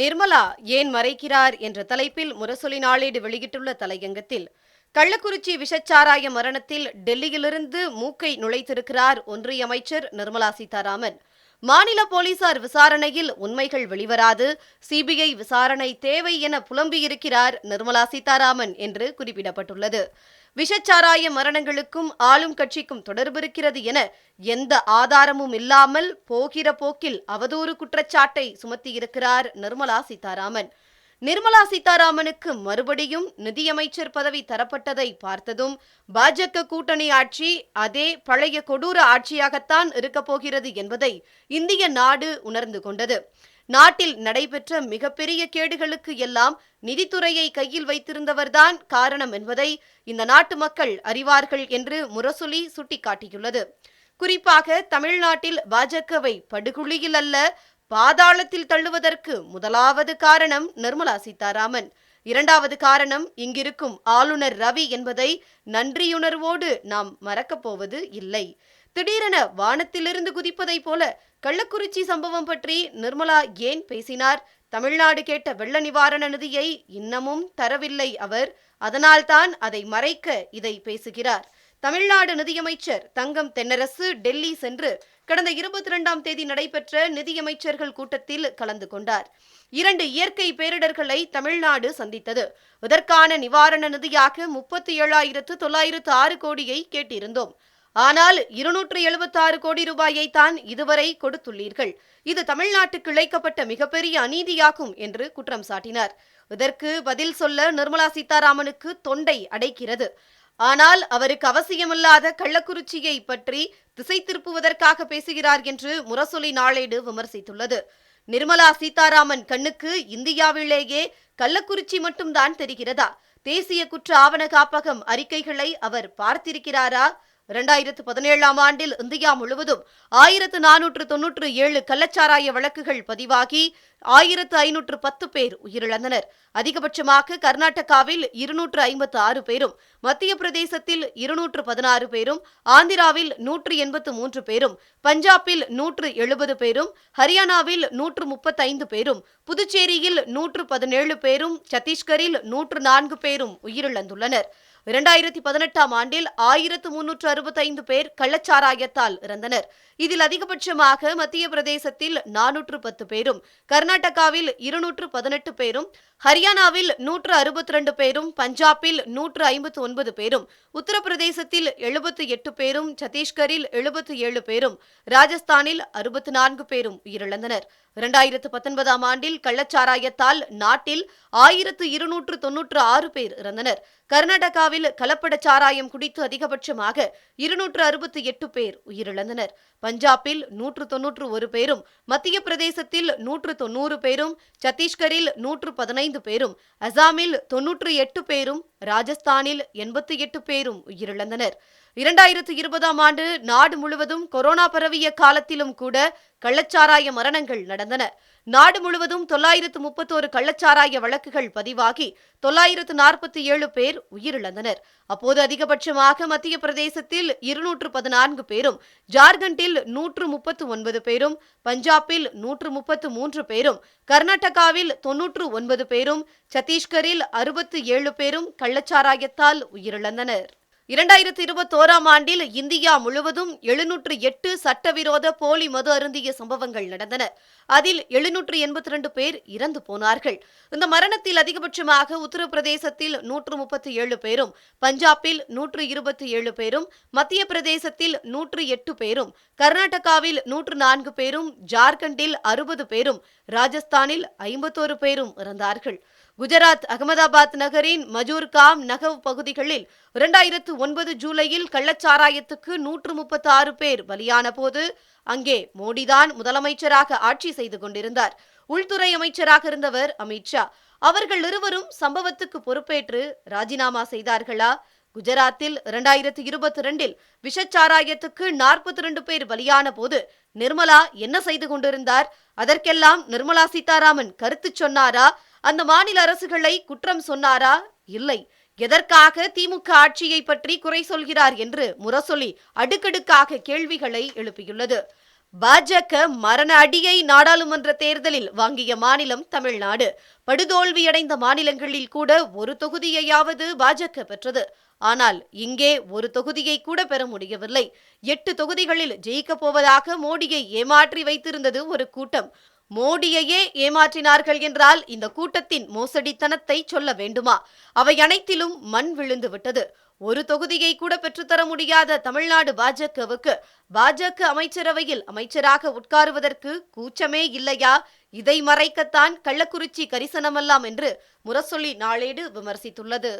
நிர்மலா ஏன் மறைக்கிறார் என்ற தலைப்பில் முரசொலி நாளேடு வெளியிட்டுள்ள தலையங்கத்தில் கள்ளக்குறிச்சி விஷச்சாராய மரணத்தில் டெல்லியிலிருந்து மூக்கை நுழைத்திருக்கிறார் ஒன்றிய அமைச்சர் நிர்மலா சீதாராமன். மாநில போலீசார் விசாரணையில் உண்மைகள் வெளிவராது சிபிஐ விசாரணை தேவை என புலம்பியிருக்கிறார் நிர்மலா சீதாராமன் என்று குறிப்பிடப்பட்டுள்ளது. விஷச்சாராய மரணங்களுக்கும் ஆளும் கட்சிக்கும் தொடர்பு இருக்கிறது என எந்த ஆதாரமும் இல்லாமல் போகிற போக்கில் அவதூறு குற்றச்சாட்டை சுமத்தியிருக்கிறார் நிர்மலா சீதாராமன். நிர்மலா சீதாராமனுக்கு மறுபடியும் நிதியமைச்சர் பதவி தரப்பட்டதை பார்த்ததும் பாஜக கூட்டணி ஆட்சி அதே பழைய கொடூர ஆட்சியாகத்தான் இருக்கப் போகிறது என்பதை இந்திய நாடு உணர்ந்து கொண்டது. நாட்டில் நடைபெற்ற மிகப்பெரிய கேடுகளுக்கு எல்லாம் நிதித்துறையை கையில் வைத்திருந்தவர்தான் காரணம் என்பதை இந்த நாட்டு மக்கள் அறிவார்கள் என்று முரசொலி சுட்டிக்காட்டியுள்ளது. குறிப்பாக தமிழ்நாட்டில் பாஜகவை படுகுழியில் அல்ல பாதாளத்தில் தள்ளுவதற்கு முதலாவது காரணம் நிர்மலா சீதாராமன். இரண்டாவது காரணம் இங்கிருக்கும் ஆளுநர் ரவி என்பதை நன்றியுணர்வோடு நாம் மறக்கப் போவது இல்லை. திடீரென வானத்திலிருந்து குதிப்பதைப் போல கள்ளக்குறிச்சி சம்பவம் பற்றி நிர்மலா ஏன் பேசினார்? தமிழ்நாடு கேட்ட வெள்ள நிவாரண நிதியை இன்னமும் தரவில்லை அவர். அதனால்தான் அதை மறைக்க இதை பேசுகிறார். தமிழ்நாடு நிதியமைச்சர் தங்கம் தென்னரசு டெல்லி சென்று கடந்த இருபத்தி இரண்டாம் தேதி நடைபெற்ற நிதியமைச்சர்கள் கூட்டத்தில் கலந்து கொண்டார். இரண்டு இயற்கை பேரிடர்களை தமிழ்நாடு சந்தித்தது. இதற்கான நிவாரண நிதியாக முப்பத்தி ஏழாயிரத்து தொள்ளாயிரத்து ஆறு கோடியை கேட்டிருந்தோம். ஆனால் இருநூற்று எழுபத்தாறு கோடி ரூபாயை தான் இதுவரை கொடுத்துள்ளீர்கள். இது தமிழ்நாட்டுக்கு இழைக்கப்பட்ட மிகப்பெரிய அநீதியாகும் என்று குற்றம் சாட்டினார். இதற்கு பதில் சொல்ல நிர்மலா சீதாராமனுக்கு தொண்டை அடைக்கிறது. ஆனால் அவருக்கு அவசியமில்லாத கள்ளக்குறிச்சியை பற்றி திசை திருப்புவதற்காக பேசுகிறார் என்று முரசொலி நாளேடு விமர்சித்துள்ளது. நிர்மலா சீதாராமன் கண்ணுக்கு இந்தியாவிலேயே கள்ளக்குறிச்சி மட்டும்தான் தெரிகிறதா? தேசிய குற்ற ஆவண காப்பகம் அறிக்கைகளை அவர் பார்த்திருக்கிறாரா? இரண்டாயிரத்து பதினேழாம் ஆண்டில் இந்தியா முழுவதும் ஆயிரத்து நானூற்று தொன்னூற்று ஏழு கள்ளச்சாராய வழக்குகள் பதிவாகி ஆயிரத்து ஐநூற்று பத்து பேர் உயிரிழந்தனர். அதிகபட்சமாக கர்நாடகாவில் இருநூற்று ஐம்பத்து ஆறு பேரும் மத்திய பிரதேசத்தில் இருநூற்று பதினாறு பேரும் ஆந்திராவில் நூற்று எண்பத்து மூன்று பேரும் பஞ்சாபில் நூற்று எழுபது பேரும் ஹரியானாவில் நூற்று முப்பத்தைந்து பேரும் புதுச்சேரியில் நூற்று பதினேழு பேரும் சத்தீஸ்கரில் நூற்று நான்கு பேரும் உயிரிழந்துள்ளனர். இரண்டாயிரத்தி பதினெட்டாம் ஆண்டில் ஆயிரத்து முன்னூற்று அறுபத்தைந்து பேர் கள்ளச்சாராயத்தால் இறந்தனர். இதில் அதிகபட்சமாக மத்திய பிரதேசத்தில் நானூற்று பத்து பேரும் கர்நாடகாவில் இருநூற்று பதினெட்டு பேரும் ஹரியானாவில் நூற்று அறுபத்தி ரெண்டு பேரும் பஞ்சாபில் நூற்று ஐம்பத்து ஒன்பது பேரும் உத்தரப்பிரதேசத்தில் எழுபத்து எட்டு பேரும் சத்தீஸ்கரில் எழுபத்து ஏழு பேரும் ராஜஸ்தானில் அறுபத்து நான்கு பேரும் உயிரிழந்தனர். இரண்டாயிரத்து பத்தொன்பதாம் ஆண்டில் கள்ளச்சாராயத்தால் நாட்டில் ஆயிரத்து இருநூற்று தொன்னூற்று ஆறு பேர் இறந்தனர். கர்நாடகாவில் கலப்பட சாராயம் குடித்து அதிகபட்சமாக இருநூற்று அறுபத்தி எட்டு பேர் உயிரிழந்தனர். பஞ்சாபில் நூற்று தொன்னூற்று ஒரு பேரும் மத்திய பிரதேசத்தில் நூற்று தொன்னூறு பேரும் சத்தீஸ்கரில் நூற்று பதினைந்து பேரும் அசாமில் தொன்னூற்று எட்டு பேரும் ராஜஸ்தானில் எண்பத்தி எட்டு பேரும் உயிரிழந்தனர். இரண்டாயிரத்து இருபதாம் ஆண்டு நாடு முழுவதும் கொரோனா பரவிய காலத்திலும் கூட கள்ளச்சாராய மரணங்கள் நடந்தன. நாடு முழுவதும் தொள்ளாயிரத்து முப்பத்தோரு கள்ளச்சாராய வழக்குகள் பதிவாகி தொள்ளாயிரத்து நாற்பத்தி ஏழு பேர் உயிரிழந்தனர். அப்போது அதிகபட்சமாக மத்திய பிரதேசத்தில் இருநூற்று பதினான்கு பேரும் ஜார்க்கண்டில் நூற்று முப்பத்து ஒன்பது பேரும் பஞ்சாபில் நூற்று முப்பத்து மூன்று பேரும் கர்நாடகாவில் தொன்னூற்று ஒன்பது பேரும் சத்தீஸ்கரில் அறுபத்து ஏழு பேரும் கள்ளச்சாராயத்தால் உயிரிழந்தனர். இரண்டாயிரத்தி இருபத்தோராம் ஆண்டில் இந்தியா முழுவதும் எழுநூற்று எட்டு சட்டவிரோத போலி மது அருந்திய சம்பவங்கள் நடந்தன. அதில் எழுநூற்று எண்பத்தி ரெண்டு பேர் இறந்து போனார்கள். இந்த மரணத்தில் அதிகபட்சமாக உத்தரப்பிரதேசத்தில் நூற்று முப்பத்தி ஏழு பேரும் பஞ்சாபில் நூற்று இருபத்தி ஏழு பேரும் மத்திய பிரதேசத்தில் நூற்று எட்டு பேரும் கர்நாடகாவில் நூற்று நான்கு பேரும் ஜார்க்கண்டில் அறுபது பேரும் ராஜஸ்தானில் ஐம்பத்தோரு பேரும் இறந்தார்கள். குஜராத் அகமதாபாத் நகரின் மஜூர்காம் நகவ் பகுதிகளில் இரண்டாயிரத்து ஒன்பது ஜூலையில் கள்ளச்சாராயத்துக்கு நூற்று முப்பத்தி ஆறு பேர் பலியான போது அங்கே மோடிதான் முதலமைச்சராக ஆட்சி செய்து கொண்டிருந்தார். உள்துறை அமைச்சராக இருந்தவர் அமித்ஷா அவர்கள் இருவரும் சம்பவத்துக்கு பொறுப்பேற்று ராஜினாமா செய்தார்களா? குஜராத்தில் இரண்டாயிரத்தி இருபத்தி ரெண்டில் விஷச்சாராயத்துக்கு நாற்பத்தி ரெண்டு பேர் பலியான போது நிர்மலா என்ன செய்து கொண்டிருந்தார்? அதற்கெல்லாம் நிர்மலா சீதாராமன் கருத்து சொன்னாரா? அந்த மாநில அரசுகளை குற்றம் சொன்னாரா? இல்லை. எதற்காக திமுக ஆட்சியை பற்றி குறை சொல்கிறார் என்று முரசொலி அடுக்கடுக்காக கேள்விகளை எழுப்பியுள்ளது. பாஜக மரண அடியை நாடாளுமன்ற தேர்தலில் வாங்கிய மாநிலம் தமிழ்நாடு. படுதோல்வியடைந்த மாநிலங்களில் கூட ஒரு தொகுதியையாவது பாஜக பெற்றது. ஆனால் இங்கே ஒரு தொகுதியை கூட பெற முடியவில்லை. எட்டு தொகுதிகளில் ஜெயிக்கப் போவதாக மோடியை ஏமாற்றி வைத்திருந்தது ஒரு கூட்டம். மோடியையே ஏமாற்றினார்கள் என்றால் இந்த கூட்டத்தின் மோசடித்தனத்தை சொல்ல வேண்டுமா? அவை அனைத்திலும் மண் விழுந்து விட்டது ஒரு தொகுதியை கூட பெற்றுத்தர முடியாத தமிழ்நாடு பாஜகவுக்கு பாஜக அமைச்சரவையில் அமைச்சராக உட்காருவதற்கு கூச்சமே இல்லையா? இதை மறைக்கத்தான் கள்ளக்குறிச்சி கரிசனமல்லாம் என்று முரசொலி நாளேடு விமர்சித்துள்ளது.